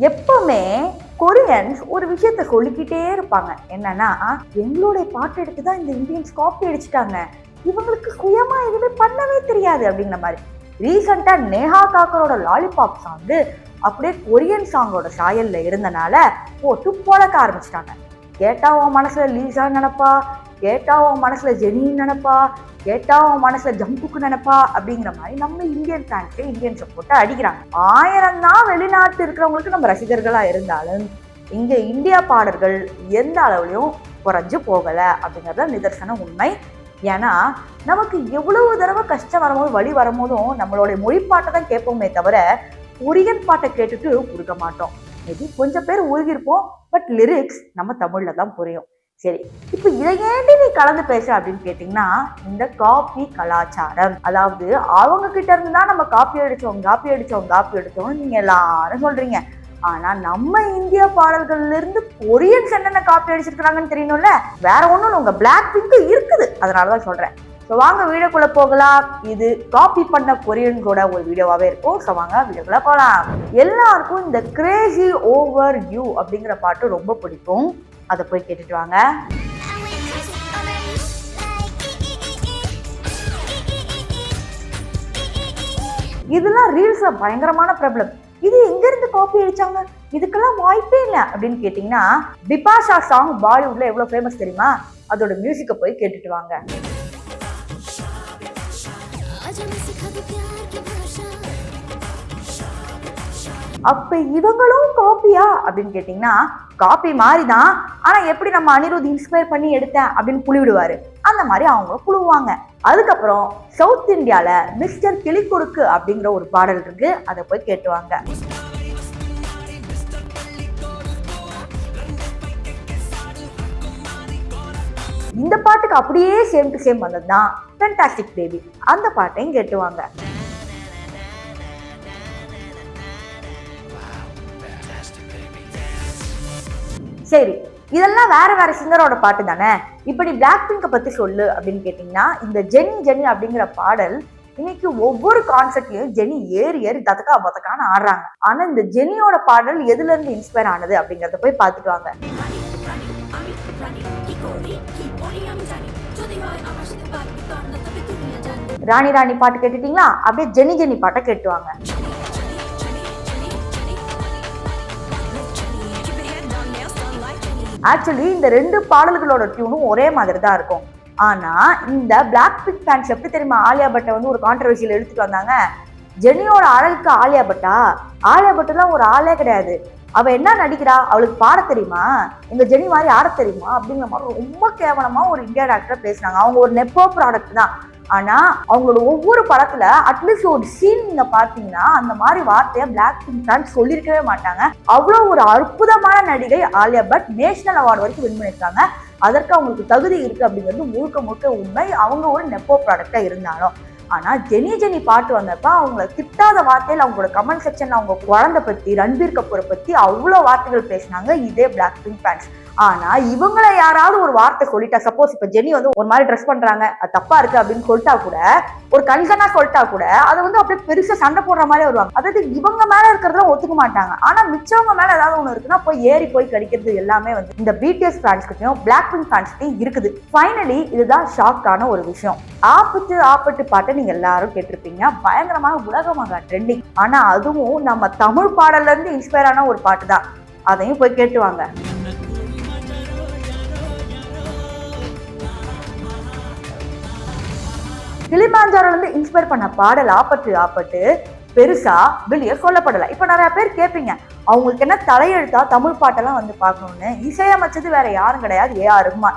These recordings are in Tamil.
எப்பவுமே கொரியன்ஸ் ஒரு விஷயத்த சொல்லிக்கிட்டே இருப்பாங்க. என்னன்னா எங்களுடைய பாட்டு எடுத்து தான் இந்த இந்தியன்ஸ் காப்பி அடிச்சிட்டாங்க. இவங்களுக்கு சுயமா எதுவுமே பண்ணவே தெரியாது அப்படிங்கிற மாதிரி. ரீசெண்டா நேஹா காக்கரோட லாலிபாப் சாங்கு அப்படியே கொரியன் சாங்கோட சாயல்ல இருந்தனால போட்டு பொழக்க ஆரம்பிச்சிட்டாங்க. கேட்டா உன் மனசுல லீசா நினப்பா? கேட்டா உன் மனசுல ஜெனின்னு நினைப்பா கேட்டா உன் மனசுல ஜம்புக்கு நினைப்பா அப்படிங்கிற மாதிரி நம்ம இந்தியன் ஃபேன்ஸே இந்தியன் சப்போர்ட்டை அடிக்கிறாங்க. ஆயிரம் தான் வெளிநாட்டு இருக்கிறவங்களுக்கு நம்ம ரசிகர்களா இருந்தாலும் இங்க இந்தியா பாடல்கள் எந்த அளவுலையும் குறைஞ்சு போகல அப்படிங்கறத நிதர்சன உண்மை. ஏன்னா நமக்கு எவ்வளவு தடவை கஷ்டம் வரும்போது வழி வரும்போதும் நம்மளுடைய மொழிப்பாட்டை தான் கேட்போமே தவிர கொரியன் பாட்டை கேட்டுட்டு உருக மாட்டோம். மேபி கொஞ்சம் பேர் உருகிருப்போம் பட் லிரிக்ஸ் நம்ம தமிழில் தான் புரியும். சரி இப்போ இதை ஏண்டி நீ கலந்து பேச அப்படின்னு கேட்டிங்கன்னா இந்த காப்பி கலாச்சாரம். அதாவது அவங்க கிட்ட இருந்து தான் நம்ம காப்பி அடித்தோம் காப்பி அடித்தோம் காப்பி அடித்தோம்னு நீங்கள் எல்லாரும் சொல்கிறீங்க ஆனால் நம்ம இந்திய பாடல்கள்லேருந்து கொரியன்ஸ் என்னென்ன காப்பி அடிச்சிருக்கிறாங்கன்னு தெரியணும்ல? வேற ஒன்றும் உங்கள் பிளாக் பிங்க் இருக்குது. அதனாலதான் சொல்கிறேன் ஸோ வாங்க வீடியோக்குள்ளே போகலாம். இது காப்பி பண்ண கொரியன்ஸோட ஒரு வீடியோவாகவே இருக்கும். ஸோ வாங்க வீடியோக்குள்ளே போகலாம் எல்லாருக்கும் இந்த கிரேசி ஓவர் யூ அப்படிங்கிற பாட்டு ரொம்ப பிடிக்கும். அதை போய் கேட்டுட்டு வாங்க. இதெல்லாம் ரீல்ஸ்ல பயங்கரமான ப்ராப்ளம் இது எங்க இருந்து காப்பி அடிச்சாங்க? இதுக்கெல்லாம் வாய்ப்பே இல்லை அப்படின்னு கேட்டிங்கன்னா பிபாஷா சாங் பாலிவுட்ல எவ்வளவு ஃபேமஸ் தெரியுமா? அதோட மியூசிக்கை போய் கேட்டுட்டு வாங்க. அப்போ இவங்களும் காப்பியா? அப்படின்னு கேட்டிங்கன்னா காப்பி மாதிரி தான் ஆனால் எப்படி நம்ம அனிருத் இன்ஸ்பயர் பண்ணி எடுத்தேன் அப்படின்னு புளிவிடுவாரு அந்த மாதிரி அவங்க புழுவாங்க அதுக்கப்புறம் சவுத் இந்தியாவில் மிஸ்டர் கிளிக்கொடுக்கு அப்படிங்கிற ஒரு பாடல் இருக்குது அதை போய் கேட்டுவாங்க. இந்த பாட்டுக்கு அப்படியே சேம் டு சேம் வந்தது தான் ஃபென்டாஸ்டிக் பேபி அந்த பாட்டையும் கேட்டுவாங்க. சரி இதெல்லாம் வேற வேற சிங்கரோட பாட்டு தானே? இப்படி பிளாக் பிங்கை பத்தி சொல்லு அப்படின்னு கேட்டிங்கன்னா இந்த ஜெனி ஜெனி அப்படிங்கிற பாடல் இன்னைக்கு ஒவ்வொரு கான்செர்ட்லயும் ஜெனி ஏறி ஏறி ததக்கா பதக்கான்னு ஆடுறாங்க. ஆனா இந்த ஜெனியோட பாடல் எதுல இருந்து இன்ஸ்பயர் ஆனது அப்படிங்கறத போய் பார்த்துட்டு வாங்க. ராணி ராணி பாட்டு கேட்டுட்டீங்களா? அப்படியே ஜெனி ஜெனி பாட்டை கேட்டுவாங்க ஆக்சுவலி இந்த ரெண்டு பாடல்களோட டியூனும் ஒரே மாதிரி தான் இருக்கும். ஆனா இந்த பிளாக் பிக் ஃபேன்ஸ் எப்படி தெரியுமா ஆலியா பட்டை வந்து ஒரு கான்ட்ரவர்சியில் எடுத்துட்டு வந்தாங்க? ஜெனியோட அழகுக்கு ஆலியா பட்டா? ஆலியா பட்டெல்லாம் ஒரு ஆளே கிடையாது. அவ என்ன நடிக்கிறா? அவளுக்கு பாட தெரியுமா? எங்க ஜெனி மாதிரி ஆட தெரியுமா? அப்படிங்கிற மாதிரி ரொம்ப கேவலமா ஒரு இந்தியன் ஆக்டர் பேசினாங்க. அவங்க ஒரு நெப்போ ப்ராடக்ட் தான். ஆனா அவங்களோட ஒவ்வொரு படத்துல அட்லீஸ்ட் ஒரு சீன் நீங்க பாத்தீங்கன்னா அந்த மாதிரி வார்த்தையை பிளாக் பிங்க் ஃபேன்ஸ் சொல்லியிருக்கவே மாட்டாங்க. அவ்வளோ ஒரு அற்புதமான நடிகை ஆலியா பட் நேஷனல் அவார்டு வரைக்கும் வின் பண்ணியிருக்காங்க. அதற்கு அவங்களுக்கு தகுதி இருக்கு அப்படிங்கிறது முழுக்க முழுக்க உண்மை. அவங்க ஒரு நெப்போ ப்ராடக்டா இருந்தாலும். ஆனால் ஜெனி ஜெனி பாட்டு வந்தப்ப அவங்கள திட்டாத வார்த்தையில் அவங்களோட கமெண்ட் செக்ஷனில் அவங்க குழந்தை பற்றி ரன்பீர் கபூரை பற்றி அவ்வளோ வார்த்தைகள் பேசினாங்க. இதே பிளாக் பிங்க் ஃபேன்ஸ் ஆனா இவங்கள யாராவது ஒரு வார்த்தை சொல்லிட்டா சப்போஸ் இப்ப ஜெனி வந்து ஒரு மாதிரி ட்ரெஸ் பண்றாங்க அது தப்பா இருக்கு அப்படின்னு சொல்லிட்டா கூட ஒரு கன்சர்னா சொல்லிட்டா கூட அதை வந்து அப்படியே பெருசா சண்டை போடுற மாதிரி வருவாங்க. அதாவது இவங்க மேல இருக்கிறதெல்லாம் ஒத்துக்க மாட்டாங்க. ஆனா மிச்சவங்க மேல ஏதாவது ஒண்ணு இருக்குன்னா போய் ஏறி போய் கடிக்கிறது எல்லாமே வந்து இந்த பிடிஎஸ் ஃபேன்ஸ்கிட்டையும் பிளாக் பிங்க் ஃபேன்ஸ்கிட்டையும் இருக்குது. ஃபைனலி இதுதான் ஷாக்கான ஒரு விஷயம். ஆப்பத்து ஆப்பட்டு பாட்டை நீங்க எல்லாரும் கேட்டிருப்பீங்க. பயங்கரமான உலகமாக ட்ரெண்டிங் ஆனா அதுவும் நம்ம தமிழ் பாடல்ல இருந்து இன்ஸ்பயர் ஆன ஒரு பாட்டு தான் அதையும் போய் கேட்டுவாங்க. கிளிமாஞ்சாரோலேருந்து இன்ஸ்பயர் பண்ண பாடல் ஆப்பட்டு ஆப்பட்டு பெருசாக வெளியே சொல்லப்படலை. இப்போ நிறைய பேர் கேட்பீங்க அவங்களுக்கு என்ன தலையெழுத்தா தமிழ் பாட்டெல்லாம் வந்து பார்க்கணும்னு? இசையமைச்சது வேற யாரும் கிடையாது. ஏஆர் ரகுமான்.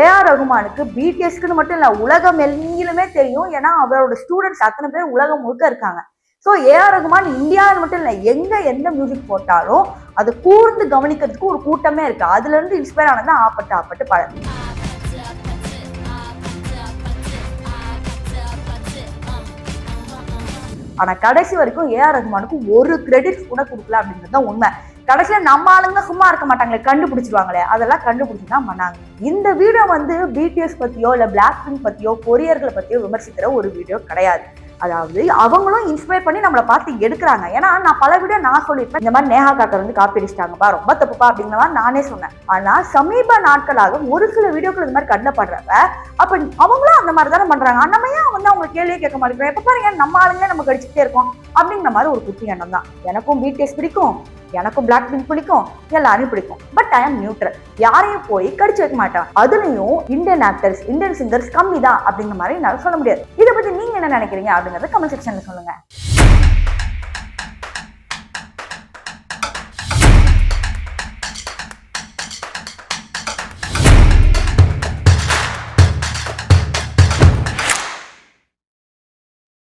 ஏஆர் ரகுமானுக்கு பிடிஎஸ்க்குன்னு மட்டும் இல்லை உலகம் எங்கிலுமே தெரியும். ஏன்னா அவரோட ஸ்டூடெண்ட்ஸ் அத்தனை பேர் உலகம் முழுக்க இருக்காங்க. ஸோ ஏஆர் ரகுமான் இந்தியாவில் மட்டும் இல்லை எங்கே எந்த மியூசிக் போட்டாலும் அது கூர்ந்து கவனிக்கிறதுக்கு ஒரு கூட்டமே இருக்குது அதுலேருந்து இன்ஸ்பயர் ஆனது ஆப்பட்டு ஆப்பட்டு பழம் ஆனால் கடைசி வரைக்கும் ஏஆர் ரஹ்மானுக்கு ஒரு கிரெடிட் கூட கொடுக்கல அப்படின்றது தான் உண்மை. கடைசியில் நம்ம ஆளுங்க சும்மா இருக்க மாட்டாங்களே கண்டுபிடிச்சிருவாங்களே அதெல்லாம் கண்டுபிடிச்சி தான் பண்ணாங்க. இந்த வீடியோ வந்து பிடிஎஸ் பற்றியோ இல்லை பிளாக் பிங்க் பற்றியோ கொரியர்களை பற்றியோ விமர்சிக்கிற ஒரு வீடியோ கிடையாது. அதாவது அவங்களும் இன்ஸ்பயர் பண்ணி நம்மளை பார்த்து எடுக்கிறாங்க. ஏன்னா நான் பல வீடியோ நான் சொல்லியிருப்பேன் இந்த மாதிரி நேஹா காக்கர் வந்து காப்பி அடிச்சிட்டாங்கப்பா ரொம்ப தப்புப்பா அப்படிங்கிற மாதிரி நானே சொன்னேன். ஆனால் சமீப நாட்களாக ஒரு சில வீடியோக்கள் இந்த மாதிரி கண்ணில் படுறப்ப அவங்களும் அந்த மாதிரி தானே பண்ணுறாங்க நம்ம ஏன் வந்து அவங்க கேள்வியே கேட்க மாட்டேங்கிறோம் எப்போ பாருங்க நம்ம ஆளுங்களே நம்ம கடிச்சிட்டே இருக்கோம் அப்படிங்கிற மாதிரி ஒரு குட்டி எண்ணம் தான். எனக்கும் பிடிஎஸ் பிடிக்கும். எனக்கும் பிளாக் பிங்க் பிடிக்கும் எல்லாரையும் பிடிக்கும். பட் ஐ எம் நியூட்ரல் யாரையும் போய் கடிச்சு வைக்க மாட்டேன். அதுலயும் இந்தியன் ஆக்டர்ஸ் இந்தியன் சிங்கர்ஸ் கம்மி தான் அப்படிங்கிற மாதிரி என்னால சொல்ல முடியாது. இதை பத்தி நீங்க என்ன நினைக்கிறீங்க அப்படிங்கறத கமெண்ட் செக்ஷன்ல சொல்லுங்க.